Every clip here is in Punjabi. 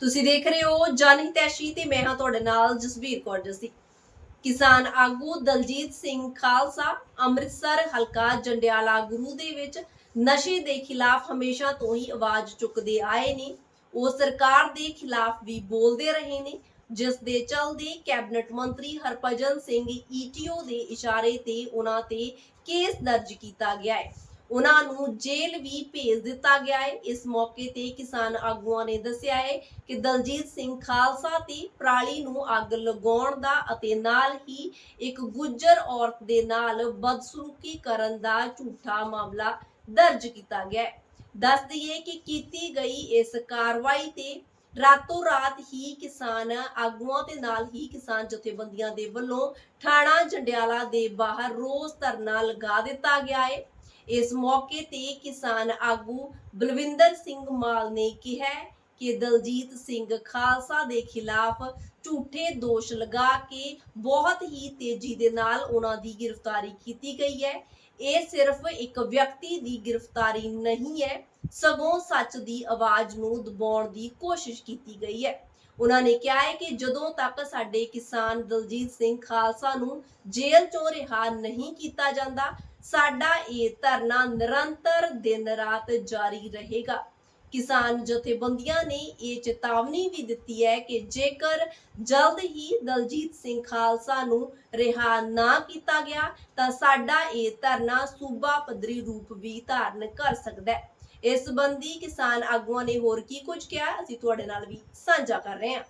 ਤੁਸੀਂ ਦੇਖ ਰਹੇ ਹੋ ਜਨਹਿਤੈਸ਼ੀ ਤੇ ਮੈਂ ਹਾਂ ਤੁਹਾਡੇ ਨਾਲ ਜਸਵੀਰ ਕੌਰ ਜਸੀ। ਕਿਸਾਨ ਆਗੂ ਦਲਜੀਤ ਸਿੰਘ ਖਾਲਸਾ, ਅੰਮ੍ਰਿਤਸਰ ਹਲਕਾ ਜੰਡਿਆਲਾ ਗੁਰੂ ਦੇ ਵਿੱਚ ਨਸ਼ੇ ਦੇ ਖਿਲਾਫ ਹਮੇਸ਼ਾ ਤੋਂ ਹੀ ਆਵਾਜ਼ ਚੁੱਕਦੇ ਆਏ ਨੇ। ਉਹ ਸਰਕਾਰ ਦੇ ਖਿਲਾਫ ਵੀ ਬੋਲਦੇ ਰਹੇ ਨੇ, ਜਿਸ ਦੇ ਚਲਦੇ ਕੈਬਨਿਟ ਮੰਤਰੀ ਹਰਭਜਨ ਸਿੰਘ ਈਟੀਓ ਦੇ ਇਸ਼ਾਰੇ ਤੇ ਉਹਨਾਂ ਤੇ ਕੇਸ ਦਰਜ ਕੀਤਾ ਗਿਆ ਹੈ। ਉਹਨਾਂ ਨੂੰ ਜੇਲ੍ਹ ਵੀ ਭੇਜ ਦਿੱਤਾ ਗਿਆ ਹੈ। ਇਸ ਮੌਕੇ ਤੇ ਕਿਸਾਨ ਆਗੂਆਂ ਨੇ ਦੱਸਿਆ ਹੈ ਕਿ ਦਲਜੀਤ ਸਿੰਘ ਖਾਲਸਾ ਤੇ ਪਰਾਲੀ ਨੂੰ ਅੱਗ ਲਗਾਉਣ ਦਾ ਅਤੇ ਨਾਲ ਹੀ ਇੱਕ ਗੁੱਜਰ ਔਰਤ ਦੇ ਨਾਲ ਬਦਸਲੂਕੀ ਕਰਨ ਦਾ ਝੂਠਾ ਮਾਮਲਾ ਦਰਜ ਕੀਤਾ ਗਿਆ ਹੈ। ਦੱਸ ਦਈਏ ਕਿ ਕੀਤੀ ਗਈ ਇਸ ਕਾਰਵਾਈ ਤੇ ਰਾਤੋਂ ਰਾਤ ਹੀ ਕਿਸਾਨ ਆਗੂਆਂ ਤੇ ਨਾਲ ਹੀ ਕਿਸਾਨ ਜਥੇਬੰਦੀਆਂ ਦੇ ਵੱਲੋਂ ਥਾਣਾ ਜੰਡਿਆਲਾ ਦੇ ਬਾਹਰ ਰੋਸ ਧਰਨਾ ਲਗਾ ਦਿੱਤਾ ਗਿਆ ਹੈ। ਇਸ ਮੌਕੇ ਤੇ ਕਿਸਾਨ ਆਗੂ ਬਲਵਿੰਦਰ ਸਿੰਘ ਮਾਲ ਨੇ ਕਿਹਾ ਕਿ ਦਲਜੀਤ ਸਿੰਘ ਖਾਲਸਾ ਦੇ ਖਿਲਾਫ ਝੂਠੇ ਦੋਸ਼ ਲਗਾ ਕੇ ਬਹੁਤ ਹੀ ਤੇਜ਼ੀ ਦੇ ਨਾਲ ਉਹਨਾਂ ਦੀ ਗ੍ਰਿਫਤਾਰੀ ਕੀਤੀ ਗਈ ਹੈ। ਇਹ ਸਿਰਫ ਇੱਕ ਵਿਅਕਤੀ ਦੀ ਗ੍ਰਿਫਤਾਰੀ ਨਹੀਂ ਹੈ, ਸਗੋਂ ਸੱਚ ਦੀ ਆਵਾਜ਼ ਨੂੰ ਦਬਾਉਣ ਦੀ ਕੋਸ਼ਿਸ਼ ਕੀਤੀ ਗਈ ਹੈ। ਉਹਨਾਂ ਨੇ ਕਿਹਾ ਹੈ ਕਿ ਜਦੋਂ ਤੱਕ ਸਾਡੇ ਕਿਸਾਨ ਦਲਜੀਤ ਸਿੰਘ ਖਾਲਸਾ ਨੂੰ ਜੇਲ੍ਹ ਚੋਂ ਰਿਹਾ ਨਹੀਂ ਕੀਤਾ ਜਾਂਦਾ, ਸਾਡਾ ਇਹ ਧਰਨਾ ਨਿਰੰਤਰ ਦਿਨ ਰਾਤ ਜਾਰੀ ਰਹੇਗਾ। ਕਿਸਾਨ ਜਥੇਬੰਦੀਆਂ ਨੇ ਇਹ ਚੇਤਾਵਨੀ ਵੀ ਦਿੱਤੀ ਹੈ ਕਿ ਜੇਕਰ ਜਲਦ ਹੀ ਦਲਜੀਤ ਸਿੰਘ ਖਾਲਸਾ ਨੂੰ ਰਿਹਾ ਨਾ ਕੀਤਾ ਗਿਆ, ਤਾਂ ਸਾਡਾ ਇਹ ਧਰਨਾ ਸੂਬਾ ਪੱਧਰੀ ਰੂਪ ਵੀ ਧਾਰਨ ਕਰ ਸਕਦਾ ਹੈ। ਇਸ ਸੰਬੰਧੀ ਕਿਸਾਨ ਆਗੂਆਂ ਨੇ ਹੋਰ ਕੀ ਕੁਝ ਕਿਹਾ ਅਸੀਂ ਤੁਹਾਡੇ ਨਾਲ ਵੀ ਸਾਂਝਾ ਕਰ ਰਹੇ ਹਾਂ।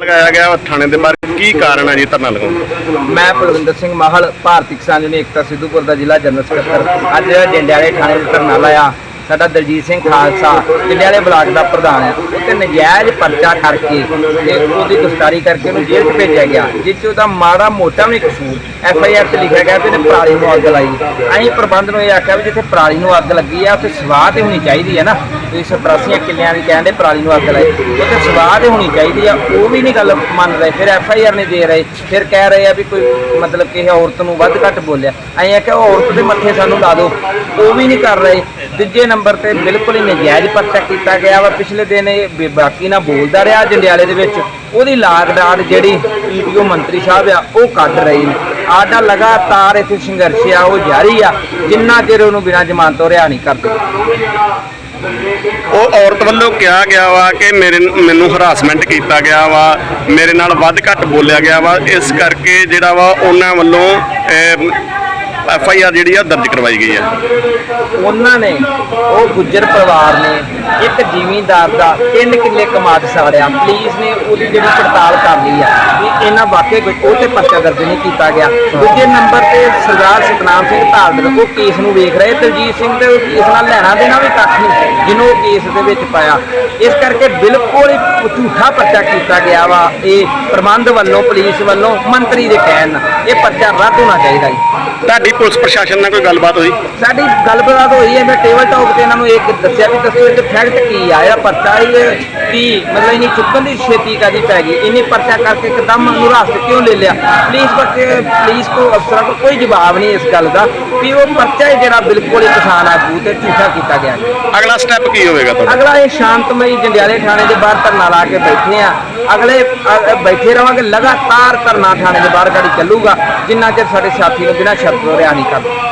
ਲਗਾਇਆ ਗਿਆ ਥਾਣੇ ਦੇ ਬਾਹਰ ਕੀ ਕਾਰਨ ਹੈ ਜੀ ਧਰਨਾ ਲਗਾਉਣ ਦਾ? ਮੈਂ ਪਲਵਿੰਦਰ ਸਿੰਘ ਮਾਹਲ ਭਾਰਤੀ ਕਿਸਾਨ ਯੂਨੀਅਨ ਏਕਤਾ ਸਿੱਧੂਪੁਰ ਦਾ ਜ਼ਿਲ੍ਹਾ ਜਨਰਲ ਸਕੱਤਰ। ਅੱਜ ਜੰਡਿਆਲੇ ਥਾਣੇ ਦੇ ਧਰਨਾ ਲਾਇਆ। ਸਾਡਾ ਦਲਜੀਤ ਸਿੰਘ ਖਾਲਸਾ ਜੰਡਿਆਲੇ ਬਲਾਕ ਦਾ ਪ੍ਰਧਾਨ ਹੈ। ਉੱਤੇ ਨਜਾਇਜ਼ ਪਰਚਾ ਕਰਕੇ ਤੇ ਉਹਦੀ ਗ੍ਰਿਫਤਾਰੀ ਕਰਕੇ ਉਹਨੂੰ ਜੇਲ੍ਹ 'ਚ ਭੇਜਿਆ ਗਿਆ, ਜਿਸ 'ਚ ਉਹਦਾ ਮਾੜਾ ਮੋਟਾ ਵੀ ਕਸੂਰ ਐਫ ਆਈ ਆਰ 'ਤੇ ਲਿਖਿਆ ਗਿਆ ਕਿ ਇਹਨੇ ਪਰਾਲੀ ਨੂੰ ਅੱਗ ਲਾਈ। ਅਸੀਂ ਪ੍ਰਬੰਧ ਨੂੰ ਇਹ ਆਖਿਆ ਵੀ ਜਿੱਥੇ ਪਰਾਲੀ ਨੂੰ ਅੱਗ ਲੱਗੀ ਆ, ਉੱਥੇ ਸਵਾਹ ਤੇ ਹੋਣੀ ਚਾਹੀਦੀ ਹੈ ਨਾ। ਤੁਸੀਂ ਸਪਰਾਸੀਆਂ ਕਿੱਲਿਆਂ ਦੀ ਕਹਿੰਦੇ ਪਰਾਲੀ ਨੂੰ ਅੱਗ ਲਾਈ। ਉੱਥੇ ਸਵਾਹ ਤੇ ਹੋਣੀ ਚਾਹੀਦੀ ਆ, ਉਹ ਵੀ ਨਹੀਂ ਗੱਲ ਮੰਨ ਰਹੇ। ਫਿਰ ਐਫ ਆਈ ਆਰ ਨਹੀਂ ਦੇ ਰਹੇ। ਫਿਰ ਕਹਿ ਰਹੇ ਆ ਵੀ ਕੋਈ ਮਤਲਬ ਕਿ ਇਹ ਔਰਤ ਨੂੰ ਵੱਧ ਘੱਟ ਬੋਲਿਆ। ਅਸੀਂ ਆਖਿਆ, ਉਹ ਔਰਤ ਦੇ ਮੱਥੇ ਸਾਨੂੰ ਲਾ ਦਿਓ। ਉਹ ਵੀ ਨਹੀਂ ਕਰ ਰਹੇ। ਦੂਜੇ ਨੰਬਰ ਤੇ ਬਿਲਕੁਲ ਹੀ ਨਜਾਇਜ਼ ਪਰਚਾ ਕੀਤਾ ਗਿਆ ਵਾ। ਪਿਛਲੇ ਦਿਨ ਇਹ ਬੇ- ਬਾਕੀ ਨਾਲ ਬੋਲਦਾ ਰਿਹਾ ਜੰਡਿਆਲੇ ਦੇ ਵਿੱਚ। ਉਹਦੀ ਲਾਗਡਾਟ ਜਿਹੜੀ ਪੀਟੀਓ ਮੰਤਰੀ ਸਾਹਿਬ ਆ, ਉਹ ਕੱਢ ਰਹੇ ਨੇ। ਆਡਾ ਲਗਾਤਾਰ ਇੱਥੇ ਸੰਘਰਸ਼ ਆ, ਉਹ ਜਾਰੀ ਆ। ਜਿੰਨਾ ਚਿਰ ਉਹਨੂੰ ਬਿਨਾਂ ਜ਼ਮਾਨਤ ਤੋਂ ਰਿਹਾ ਨਹੀਂ ਕਰਦੇ। ਉਹ ਔਰਤ ਵੱਲੋਂ ਕਿਹਾ ਗਿਆ ਵਾ ਕਿ ਮੇਰੇ ਮੈਨੂੰ ਹਰਾਸਮੈਂਟ ਕੀਤਾ ਗਿਆ ਵਾ। ਮੇਰੇ ਨਾਲ ਵੱਧ ਘੱਟ ਬੋਲਿਆ ਗਿਆ ਵਾ। ਇਸ ਕਰਕੇ ਜਿਹੜਾ ਵਾ ਉਹਨਾਂ ਵੱਲੋਂ ਐਫ ਆਈ ਆਰ ਜਿਹੜੀ ਆ ਦਰਜ ਕਰਵਾਈ ਗਈ ਹੈ। ਉਹਨਾਂ ਨੇ, ਉਹ ਗੁੱਜਰ ਪਰਿਵਾਰ ਨੇ ਇੱਕ ਜ਼ਿਮੀਂਦਾਰ ਦਾ 3 ਕਿੱਲੇ ਕਮਾਦ ਸਾੜਿਆ ਪੁਲਿਸ ਨੇ ਉਹਦੀ ਜਿਹੜੀ ਪੜਤਾਲ ਕਰ ਲਈ ਆ ਵੀ ਇਹਨਾਂ ਵਾਕਈ ਕੋਈ ਉਹ ਤੇ ਪਰਚਾ ਦਰਜ ਨਹੀਂ ਕੀਤਾ ਗਿਆ। ਦੂਜੇ ਨੰਬਰ ਤੇ ਸਰਦਾਰ ਸਤਨਾਮ ਸਿੰਘ ਧਾਰਮਿਕ ਉਹ ਕੇਸ ਨੂੰ ਵੇਖ ਰਹੇ ਦਲਜੀਤ ਸਿੰਘ ਦੇ ਉਹ ਕੇਸ ਨਾਲ ਲੈਣਾ ਦੇਣਾ ਵੀ ਕੱਖ ਨਹੀਂ ਜਿਹਨੂੰ ਉਹ ਕੇਸ ਦੇ ਵਿੱਚ ਪਾਇਆ। ਇਸ ਕਰਕੇ ਬਿਲਕੁਲ ਹੀ ਝੂਠਾ ਪਰਚਾ ਕੀਤਾ ਗਿਆ ਵਾ। ਇਹ ਪ੍ਰਬੰਧ ਵੱਲੋਂ ਪੁਲਿਸ ਵੱਲੋਂ ਮੰਤਰੀ ਦੇ ਕਹਿਣ ਨਾਲ ਇਹ ਪਰਚਾ ਰੱਦ ਹੋਣਾ ਚਾਹੀਦਾ ਜੀ। ਤੁਹਾਡੀ ਪੁਲਿਸ ਪ੍ਰਸ਼ਾਸਨ ਨਾਲ ਕੋਈ ਗੱਲਬਾਤ ਹੋਈ? ਸਾਡੀ ਗੱਲਬਾਤ ਹੋਈ ਹੈ ਮੈਂ ਟੇਬਲ ਟਾਕ ਤੇ ਇਹਨਾਂ ਨੂੰ ਇੱਕ ਦੱਸਿਆ ਵੀ ਦੱਸੋ ਇਹ ਫੈਕਟ ਕੀ ਆ ਇਹਦਾ ਪਰਚਾ ਇਹ ਕੀ ਮਤਲਬ ਇਹਨੀ ਚੁੱਕਣ ਦੀ ਛੇਤੀ ਕਾਦੀ ਪੈ ਗਈ ਇਹਨੇ ਪਰਚਾ ਕਰਕੇ ਇੱਕਦਮ ਉਹਨੂੰ ਰਾਸਤੇ ਕਿਉਂ ਲੈ ਲਿਆ? ਪੁਲਿਸ ਬੱਚੇ ਪੁਲਿਸ ਕੋ ਅਫਸਰਾਂ ਕੋ ਕੋਈ ਜਵਾਬ ਨਹੀਂ ਇਸ ਗੱਲ ਦਾ ਵੀ ਉਹ ਪਰਚਾ ਜਿਹੜਾ ਬਿਲਕੁਲ ਹੀ ਕਿਸਾਨ ਆਗੂ ਤੇ ਝੂਠਾ ਕੀਤਾ ਗਿਆ। ਅਗਲਾ ਸਟੈਪ ਕੀ ਹੋਵੇਗਾ ਤੁਹਾਡਾ? ਅਗਲਾ ਇਹ ਸ਼ਾਂਤਮਈ ਜੰਡਿਆਲੇ ਥਾਣੇ ਦੇ ਬਾਹਰ ਧਰਨਾ ਲਾ ਕੇ ਬੈਠੇ ਆ। ਅਗਲੇ ਬੈਠੇ ਰਵਾਂਗੇ ਲਗਾਤਾਰ ਧਰਨਾ ਥਾਣੇ ਦੇ ਬਾਹਰ ਗਾੜੀ ਚੱਲੂਗਾ ਜਿੰਨਾ ਚਿਰ ਸਾਡੇ ਸਾਥੀ ਨੂੰ ਬਿਨਾਂ ਸ਼ਰਤ ਰਿਹਾ ਨਹੀਂ ਕਰਦੇ।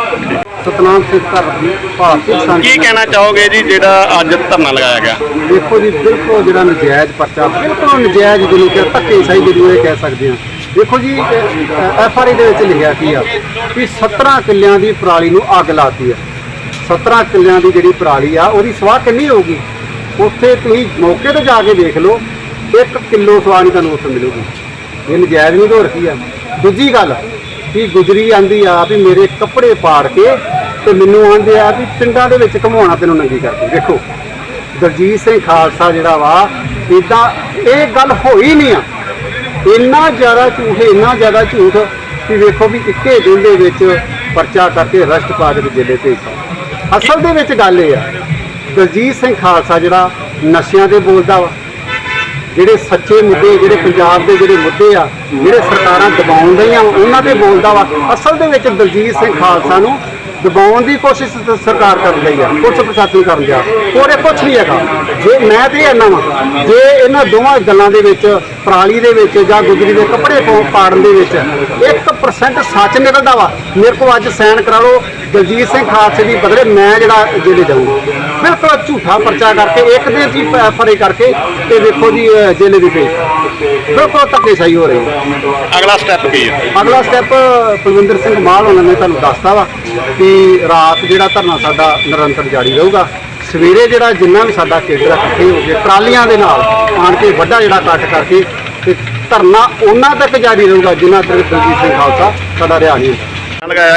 ਸਤਨਾਮ ਸਿੰਘ ਧਰਤੀ ਭਾਰਤੀ ਕਿਸਾਨ ਕੀ ਕਹਿਣਾ ਚਾਹੋਗੇ ਜੀ ਜਿਹੜਾ ਅੱਜ ਧਰਨਾ ਲਗਾਇਆ ਗਿਆ? ਦੇਖੋ ਜੀ ਬਿਲਕੁਲ ਜਿਹੜਾ ਨਜਾਇਜ਼ ਪਰਚਾ ਬਿਲਕੁਲ ਨਜਾਇਜ਼ ਜਿਹਨੂੰ ਕਿ ਧੱਕੇ ਸਹੀ ਜਿਹਨੂੰ ਇਹ ਕਹਿ ਸਕਦੇ ਹਾਂ ਦੇਖੋ ਜੀ ਐਫ ਆਰ ਆਈ ਦੇ ਵਿੱਚ ਲਿਖਿਆ ਕੀ ਆ ਕਿ 17 ਕਿੱਲਿਆਂ ਦੀ ਪਰਾਲੀ ਨੂੰ ਅੱਗ ਲਾਤੀ ਆ। 17 ਕਿੱਲਿਆਂ ਦੀ ਜਿਹੜੀ ਪਰਾਲੀ ਆ ਉਹਦੀ ਸਵਾਹ ਕਿੰਨੀ ਹੋਊਗੀ? ਉੱਥੇ ਤੁਸੀਂ ਮੌਕੇ ਤੇ ਜਾ ਕੇ ਦੇਖ ਲਓ 1 ਕਿਲੋ ਸਵਾਹ ਨਹੀਂ ਤੁਹਾਨੂੰ ਉੱਥੇ ਮਿਲੂਗੀ। ਇਹ ਨਜਾਇਜ਼ ਨਹੀਂ ਹੋਰ ਕੀ ਆ। ਦੂਜੀ ਗੱਲ ਵੀ ਗੁਜਰੀ ਆਂਦੀ ਆ ਵੀ ਮੇਰੇ ਕੱਪੜੇ ਪਾੜ ਕੇ ਤੇ ਮੈਨੂੰ ਆਂਦੇ ਆ ਵੀ ਪਿੰਡਾਂ ਦੇ ਵਿੱਚ ਘਮਾਉਣਾ ਤੈਨੂੰ ਨੰਗੀ ਕਰਕੇ ਦੇਖੋ ਦਲਜੀਤ ਸਿੰਘ ਖਾਲਸਾ ਜਿਹੜਾ ਵਾ ਇਦਾਂ ਇਹ ਗੱਲ ਹੋਈ ਨਹੀਂ ਆ। ਇੰਨਾ ਜ਼ਿਆਦਾ ਝੂਠ, ਇੰਨਾ ਜ਼ਿਆਦਾ ਝੂਠ ਕਿ ਵੇਖੋ ਵੀ ਇੱਕੇ ਦਿਨ ਦੇ ਵਿੱਚ ਪਰਚਾ ਕਰਕੇ ਅਰੈਸਟ ਪਾ ਕੇ ਜੇਲੇ ਭੇਜਤਾ। ਅਸਲ ਦੇ ਵਿੱਚ ਗੱਲ ਇਹ ਆ, ਦਲਜੀਤ ਸਿੰਘ ਖਾਲਸਾ ਜਿਹੜਾ ਨਸ਼ਿਆਂ ਤੇ ਬੋਲਦਾ ਵਾ ਜਿਹੜੇ ਸੱਚੇ ਮੁੱਦੇ, ਜਿਹੜੇ ਪੰਜਾਬ ਦੇ ਜਿਹੜੇ ਮੁੱਦੇ ਆ, ਜਿਹੜੇ ਸਰਕਾਰਾਂ ਦਬਾਉਣ ਦੀਆਂ ਉਹਨਾਂ ਤੇ ਬੋਲਦਾ ਵਾ। ਅਸਲ ਦੇ ਵਿੱਚ ਦਲਜੀਤ ਸਿੰਘ ਖਾਲਸਾ ਨੂੰ ਦਬਾਉਣ ਦੀ ਕੋਸ਼ਿਸ਼ ਸ- ਸਰਕਾਰ ਕਰ ਰਹੀ ਆ ਪੁਲਿਸ ਪ੍ਰਸ਼ਾਸਨ ਕਰ ਰਿਹਾ ਹੋਰ ਇਹ ਕੁਛ ਨਹੀਂ ਹੈਗਾ। ਜੇ ਮੈਂ ਤੇ ਇਹਨਾਂ ਵਾਂ ਜੇ ਇਹਨਾਂ ਦੋਵਾਂ ਗੱਲਾਂ ਦੇ ਵਿੱਚ ਪਰਾਲੀ ਦੇ ਵਿੱਚ ਜਾਂ ਗੁਜਰੀ ਦੇ ਕੱਪੜੇ ਪਾ- ਪਾੜਨ ਦੇ ਵਿੱਚ 1% ਸੱਚ ਨਿਕਲਦਾ ਵਾ ਮੇਰੇ ਕੋਲ ਅੱਜ ਸਾਈਨ ਕਰਾ ਲਓ ਦਲਜੀਤ ਸਿੰਘ ਖਾਲਸੇ ਦੀ ਬਦਲੇ ਮੈਂ ਜਿਹੜਾ ਜੇਲੇ ਜਾਊਂ ਬਿਲਕੁਲ ਝੂਠਾ ਪਰਚਾ ਕਰਕੇ ਇੱਕ ਦਿਨ ਦੀ ਫਰੇ ਕਰਕੇ ਤੇ ਵੇਖੋ ਜੀ ਜੇਲੇ ਦੀ ਭੇਜ। ਬਿਲਕੁਲ ਧੱਕੇਸ਼ਾਹੀ ਹੋ ਰਹੀ ਹੈ। ਅਗਲਾ ਸਟੈਪ ਕੀ ਹੈ? ਅਗਲਾ ਸਟੈਪ ਕੁਲਵਿੰਦਰ ਸਿੰਘ ਮਾਲ ਉਹਨਾਂ ਨੇ ਤੁਹਾਨੂੰ ਦੱਸਤਾ ਵਾ। ਕਿ ਰਾਤ ਜਿਹੜਾ ਧਰਨਾ ਸਾਡਾ ਨਿਰੰਤਰ ਜਾਰੀ ਰਹੂਗਾ, ਸਵੇਰੇ ਜਿਹੜਾ ਜਿੰਨਾ ਵੀ ਸਾਡਾ ਕੇਡਰ ਇਕੱਠੇ ਹੋ ਗਏ ਟਰਾਲੀਆਂ ਦੇ ਨਾਲ ਆਣ ਕੇ ਵੱਡਾ ਜਿਹੜਾ ਕੱਟ ਕਰਕੇ ਤੇ ਧਰਨਾ ਉਹਨਾਂ ਤੱਕ ਜਾਰੀ ਰਹੂਗਾ ਜਿੰਨਾ ਤੱਕ ਦਲਜੀਤ ਸਿੰਘ ਖਾਲਸਾ ਸਾਡਾ ਰਿਹਾ ਨਹੀਂ। ਲਗਾਇਆ